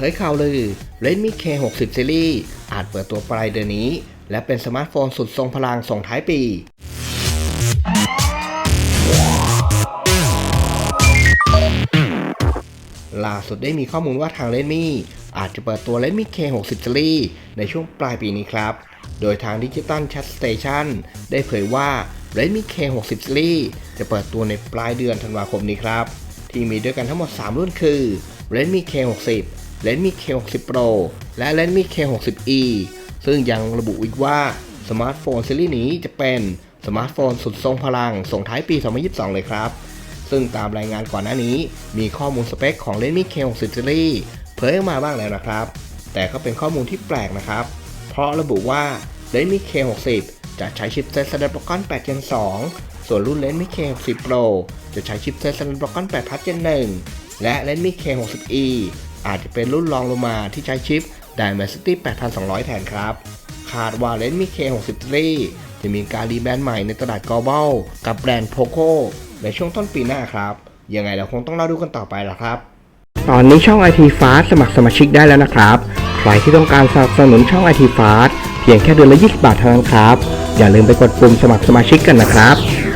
เผยข่าวลือ Redmi K60 Series อาจเปิดตัวปลายเดือนนี้ และเป็นสมาร์ทโฟนสุดทรงพลังส่งท้ายปี ล่าสุดได้มีข้อมูลว่าทาง Redmi อาจจะเปิดตัว Redmi K60 Series ในช่วงปลายปีนี้ครับ โดยทาง Digital Chat Station ได้เผยว่า Redmi K60 Series จะเปิดตัวในปลายเดือนธันวาคมนี้ครับ ที่มีด้วยกันทั้งหมด 3 รุ่นคือ Redmi K60 Redmi K60 Pro และ Redmi K60e ซึ่งยังระบุอีกว่าสมาร์ทโฟนซีรีส์นี้จะเป็นสมาร์ทโฟนสุดทรงพลังส่งท้ายปี 2022 เลยครับ ซึ่งตามรายงานก่อนหน้านี้มีข้อมูลสเปคของ Redmi K60 Series เผยออกมาบ้างแล้วนะครับ แต่ก็เป็นข้อมูลที่แปลกนะครับ เพราะระบุว่า Redmi K60 จะใช้ชิปเซ็ต Snapdragon 8 Gen 2 ส่วนรุ่น Redmi K60 Pro จะใช้ชิปเซ็ต Snapdragon 8 Plus Gen 1 และ Redmi K60e อาจจะเป็นรุ่นรองลงมาที่ใช้ชิป Dimensity 8200 แทนครับ คาดว่า Redmi K60 Series จะมีการรีแบรนด์ใหม่ในตลาด global กับแบรนด์ Poco ในช่วงต้นปีหน้าครับ ยังไงเราคงต้องรอดูกันต่อไปละครับ ตอนนี้ช่อง IT Fast สมัครสมาชิกได้แล้วนะครับ ใครที่ต้องการสนับสนุนช่อง IT Fast เพียงแค่เดือนละ 20 บาทเท่านั้นครับ อย่าลืมไปกดปุ่มสมัครสมาชิกกันนะครับ